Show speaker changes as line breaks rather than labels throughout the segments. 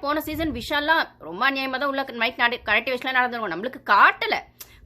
போன சீசன் விஷால்லாம் ரொம்ப அநியாயமாக தான் உள்ள மைக் கரெக்ட் விஷயம் நடந்துருக்கும். நம்மளுக்கு காட்டலை.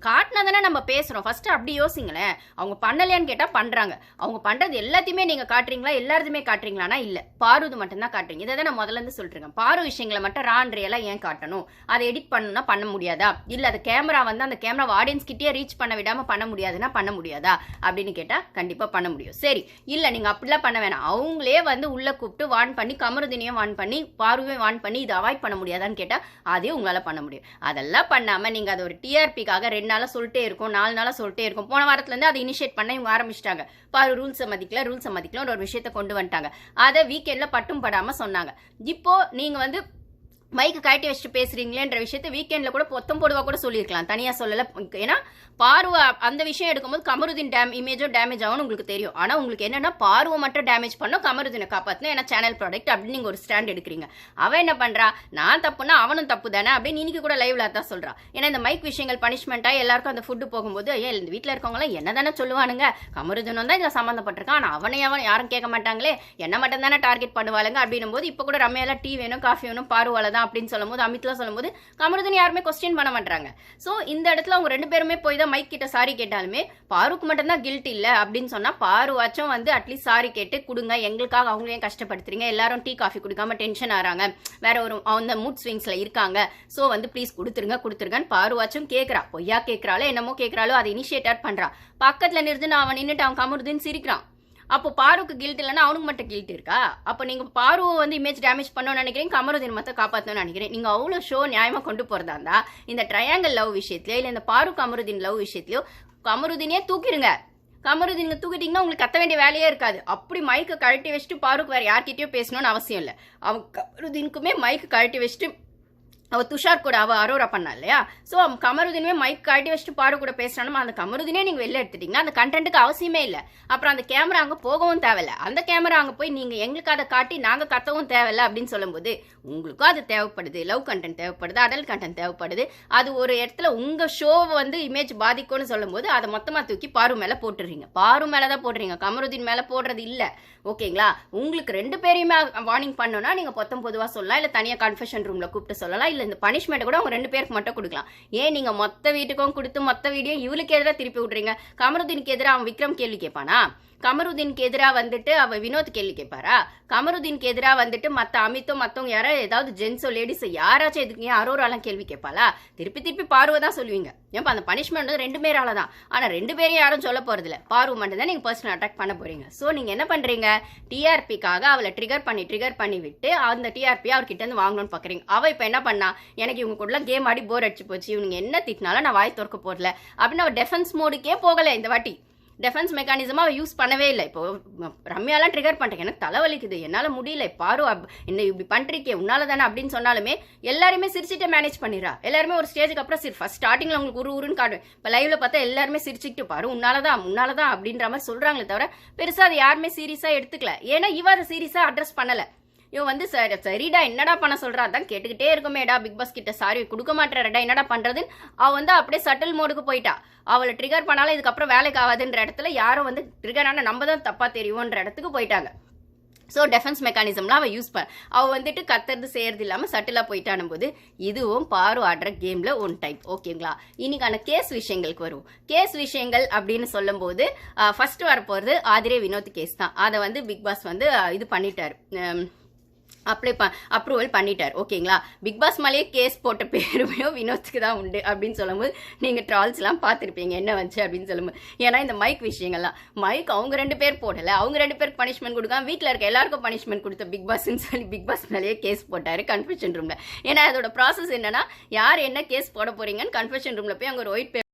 காட்டினா தானே நம்ம பேசுகிறோம் ஃபஸ்ட்டு அப்படி யோசிங்களேன். அவங்க பண்ணலையான்னு கேட்டால் பண்ணுறாங்க அவங்க பண்ணுறது எல்லாத்தையுமே நீங்கள் காட்டுறீங்களா? எல்லாத்தையுமே காட்டுறீங்களானா இல்லை. பாருது மட்டும்தான் காட்டுறீங்க. இதை தான் நான் முதல்ல இருந்து சொல்லிட்டுருக்கேன். பாரு விஷயங்களை மட்டும் ரான்றியெல்லாம் ஏன் காட்டணும்? அதை எடிட் பண்ணணும்னா பண்ண முடியாதா? இல்லை அது கேமரா வந்து அந்த கேமரா ஆடியன்ஸ் கிட்டே ரீச் பண்ண விடாமல் பண்ண முடியாதுன்னா பண்ண முடியாதா? அப்படின்னு கேட்டால் கண்டிப்பாக பண்ண முடியும். சரி. இல்லை நீங்கள் அப்படிலாம் பண்ண வேணாம். அவங்களே வந்து உள்ளே கூப்பிட்டு வான் பண்ணி கமருதினியும் வான் பண்ணி பார்வையும் வான் பண்ணி இதை அவாய்ட் பண்ண முடியாதான்னு கேட்டால் அதையும் உங்களால் பண்ண முடியும். அதெல்லாம் பண்ணாமல் நீங்கள் அதை ஒரு டிஆர்பிக்காக ரெண்டு நாளாக சொல்லிட்டே இருக்கும் நாலு நாளாக சொல்லிட்டே இருக்கும். போன வாரத்துலேருந்து அதை இனிஷியேட் பண்ண இவங்க ஆரம்பிச்சிட்டாங்க. பாரு ரூல்ஸை மதிக்கல ரூல்ஸை மதிக்கல ஒரு விஷயத்த கொண்டு வந்துட்டாங்க. அதை வீக்கெண்டில் பட்டும் படாமல் சொன்னாங்க. இப்போ நீங்கள் வந்து மைக்கு கழட்டி வச்சுட்டு பேசுறீங்களேன்ற விஷயத்த வீக்கெண்ட்ல கூட பொத்தம் போடுவா கூட சொல்லியிருக்கலாம். தனியா சொல்லல. ஏன்னா பார்வை அந்த விஷயம் எடுக்கும்போது கமருதீன் டேம் இமேஜும் டேமேஜ் ஆகும்னு உங்களுக்கு தெரியும். ஆனா உங்களுக்கு என்னன்னா பார்வை மட்டும் டேமேஜ் பண்ணோம் கமருதீனை காப்பாற்றணும் ஏன்னா சேனல் ப்ராடக்ட் அப்படின்னு நீங்க ஒரு ஸ்டாண்ட் எடுக்கிறீங்க. அவன் என்ன பண்றா? நான் தப்புனா அவனும் தப்பு தானே அப்படின்னு இன்னைக்கு கூட லைவ்ல தான் சொல்றான் ஏன்னா இந்த மைக் விஷயங்கள் பனிஷ்மெண்டா எல்லாருக்கும் அந்த ஃபுட்டு போகும்போது ஏன் இந்த வீட்டில் இருக்கவங்களாம் என்ன தானே சொல்லுவானுங்க? கமருதீனும் தான் இதில் சம்மந்தப்பட்டிருக்கான் ஆனால் அவனை அவன் யாரும் கேட்க மாட்டாங்களே? என்ன மட்டும் தானே டார்கெட் பண்ணுவாளுங்க? அப்படின்னும் போது இப்போ கூட ரம்யாலாம் டீ வேணும் காஃபி வேணும் பார்வால தான் அப்படின்னு சொல்லும்போது அமித்லாம் சொல்லும்போது கமருதன் யாருமே கொஸ்டின் பண்ண மாட்டாங்க ஸோ இந்த இடத்துல அவங்க ரெண்டு பேருமே போய் தான் மைக் கிட்ட சாரி கேட்டாலுமே பாருக்கு மட்டும்தான் கில்ட் இல்லை அப்படின்னு சொன்னால் பாருவாச்சும் வந்து அட்லீஸ்ட் சாரி கேட்டு கொடுங்க. எங்களுக்காக அவங்களையும் கஷ்டப்படுத்துறீங்க. எல்லாரும் டீ காஃபி குடிக்காம டென்ஷன் ஆறாங்க. வேற ஒரு அந்த மூட் ஸ்விங்ஸில் இருக்காங்க. ஸோ வந்து ப்ளீஸ் கொடுத்துருங்க கொடுத்துருங்கன்னு பாருவாச்சும் கேட்குறா பொய்யா கேட்குறாளோ என்னமோ கேட்குறாளோ அதை இனிஷியேட் பண்றா. பக்கத்தில் நிறுத்து அவன் நின்றுட்டு அவன் கமருதுன்னு சிரிக்கிறான். அப்போ பாருக்கு கில்ட் இல்லைன்னா அவனுக்கு மட்டும் கில்ட் இருக்கா? அப்போ நீங்கள் பாருவை வந்து இமேஜ் டேமேஜ் பண்ணணும்னு நினைக்கிறேன் கமருதீன் மட்டும் காப்பாற்றணும்னு நினைக்கிறேன். நீங்கள் அவ்வளோ ஷோ நியாயமாக கொண்டு போகிறதா இருந்தால் இந்த ட்ரையாங்கல் லவ் விஷயத்துலையோ இல்லை இந்த பாரு கமருதீன் லவ் விஷயத்துலையோ கமருதீனே தூக்கிடுங்க கமருதீனை தூக்கிட்டிங்கன்னா உங்களுக்கு கத்த வேண்டிய வேலையே இருக்காது. அப்படி மைக்கை கழட்டி வச்சுட்டு பாருக்கு வேறு யார்கிட்டயோ பேசணும்னு அவசியம் இல்லை. அவன் கமருதீனுக்குமே மைக்கு கழட்டி வச்சுட்டு அவள் துஷார் கூட அவ அரோரா பண்ணா இல்லையா? ஸோ கமருதினுமே மைக் காட்டி வச்சுட்டு பாடு கூட பேசுறானுமா அந்த கமருதினே நீங்கள் வெளில எடுத்துட்டீங்கன்னா அந்த கண்டென்ட்டுக்கு அவசியமே இல்லை. அப்புறம் அந்த கேமரா அங்கே போகவும் தேவையில்ல. அந்த கேமரா அங்கே போய் நீங்கள் எங்களுக்கு அதை காட்டி நாங்கள் கத்தவும் தேவையில்ல அப்படின்னு சொல்லும்போது உங்களுக்கும் அது தேவைப்படுது. லவ் கண்டென்ட் தேவைப்படுது அடல் கண்டென்ட் தேவைப்படுது. அது ஒரு இடத்துல உங்கள் ஷோவை வந்து இமேஜ் பாதிக்கும்னு சொல்லும்போது அதை மொத்தமாக தூக்கி பாரு மேலே போட்டுடுறீங்க பாரு மேலே தான் போடுறீங்க. கமருதீன் மேலே போடுறது இல்லை. ஓகேங்களா? உங்களுக்கு ரெண்டு பேரையுமே வார்னிங் பண்ணோன்னா நீங்கள் பொத்தம் பொதுவாக சொல்லலாம். இல்லை தனியாக கன்ஃபெஷன் ரூமில் கூப்பிட்டு சொல்லலாம். இல்லை இந்த பனிஷ்மெண்ட்டை கூட அவங்க ரெண்டு பேருக்கு மட்டும் கொடுக்கலாம். ஏன் நீங்கள் மொத்த வீட்டுக்கும் கொடுத்து மொத்த வீடியோ இவளுக்கு எதிராக திருப்பி விட்றீங்க? கமருதீனுக்கு எதிராக அவன் விக்ரம் கேள்வி கேட்பானா? கமருதீனுக்கு எதிராக வந்துட்டு அவள் வினோத் கேள்வி கேட்பாரா? கமருதீனுக்கு எதிராக வந்துட்டு மற்ற அமித்தும் மற்றவங்க யாராவது ஏதாவது ஜென்ஸோ லேடிஸோ யாராச்சும் எதுக்கு ஏன் அரோராலாம் கேள்வி கேட்பாளா? திருப்பி திருப்பி பார்வை தான் சொல்லுவீங்க. ஏன்ப்பா அந்த பனிஷ்மெண்ட் வந்து ரெண்டு பேரால தான். ஆனால் ரெண்டு பேரும் யாரும் சொல்ல போகிறதில்ல பார்வை மட்டும் தான் நீங்கள் பர்சனல் அட்டாக் பண்ண போகிறீங்க ஸோ நீங்கள் என்ன பண்ணுறீங்க டிஆர்பிக்காக அவளை ட்ரிகர் பண்ணி ட்ரிகர் பண்ணி விட்டு அந்த டிஆர்பி அவர்கிட்ட இருந்து வாங்கணும்னு பார்க்குறீங்க அவள் இப்போ என்ன பண்ணா? எனக்கு இவங்க கூடலாம் கேம் ஆடி போர் அடிச்சு போச்சு. இவங்க என்ன திட்டினாலும் நான் வாய் திறக்க போடல அப்படின்னு அவள் டெஃபென்ஸ் மோடுக்கே போகலை இந்த வாட்டி. டெஃபென்ஸ் மெக்கானிசமாக அவள் யூஸ் பண்ணவே இல்லை. இப்போ ரம்யாலாம் ட்ரிகர் பண்ணிட்டேன். எனக்கு தலைவலிக்குது என்னால் முடியல. பாரு அப் என்ன இப்படி பண்ணுறீக்கே உன்னால தானே அப்படின்னு சொன்னாலுமே எல்லாருமே சிரிச்சிட்டு மேனேஜ் பண்ணிடுறா. எல்லாருமே ஒரு ஸ்டேஜுக்கு அப்புறம் சரி. ஃபஸ்ட் ஸ்டார்டிங்கில் உங்களுக்கு உரு உருன்னு காட்டுவேன் இப்போ லைவ்ல பார்த்தா எல்லாருமே சிரிச்சுக்கிட்டு பாரு உன்னால தான் உன்னால தான் அப்படின்ற மாதிரி சொல்கிறாங்களே தவிர பெருசாக அதை யாருமே சீரியஸாக எடுத்துக்கல. ஏன்னா இவ அதை சீரியஸாக அட்ரஸ் பண்ணலை. இவன் வந்து சரி சரிடா என்னடா பண்ண சொல்கிறா அதான் கேட்டுக்கிட்டே இருக்குமேடா பிக் பாஸ் கிட்ட. சாரி கொடுக்க மாட்டேறடா என்னடா பண்ணுறதுன்னு அவள் வந்து அப்படியே சட்டில் மோடுக்கு போயிட்டா. அவளை ட்ரிகர் பண்ணாலும் இதுக்கப்புறம் வேலைக்கு ஆகாதுன்ற இடத்துல யாரும் வந்து ட்ரிகர் ஆனால் நம்ம தான் தப்பாக தெரியும்ன்ற இடத்துக்கு போயிட்டாங்க. ஸோ டெஃபென்ஸ் மெக்கானிசம்லாம் அவள் யூஸ் பண்ண அவள் வந்துட்டு கத்துறது செய்யறது இல்லாமல் சட்டிலாக போயிட்டானும் போது இதுவும் பாரு ஆடுற கேமில் ஒன் டைப் ஓகேங்களா இன்னைக்கான கேஸ் விஷயங்களுக்கு வரும் கேஸ் விஷயங்கள் அப்படின்னு சொல்லும்போது ஃபஸ்ட்டு வரப்போகிறது ஆதிரே வினோத் கேஸ் தான். அதை வந்து பிக் பாஸ் வந்து இது பண்ணிட்டாரு. அப்ளை ப அப்ரூவல் பண்ணிட்டார். ஓகேங்களா? பிக் பாஸ் மேலேயே கேஸ் போட்ட பேருமையோ வினோத்துக்கு தான் உண்டு அப்படின்னு சொல்லும்போது நீங்கள் ட்ரால்ஸ்லாம் பார்த்துருப்பீங்க. என்ன வந்துச்சு அப்படின்னு சொல்லும்போது. ஏன்னா இந்த மைக் விஷயங்கள்லாம் மைக் அவங்க ரெண்டு பேர் போடலை. அவங்க ரெண்டு பேருக்கு பனிஷ்மெண்ட் கொடுக்காம வீட்டில் இருக்க எல்லாருக்கும் பனிஷ்மெண்ட் கொடுத்த பிக் பாஸ்ன்னு சொல்லி பிக் பாஸ் மேலேயே கேஸ் போட்டார் கன்ஃபியூஷன் ரூமில் ஏன்னா அதோட ப்ராசஸ் என்னன்னா யார் என்ன கேஸ் போட போகிறீங்கன்னு கன்ஃபியூஷன் ரூமில் போய் அங்கே ஒரு ஒயிட்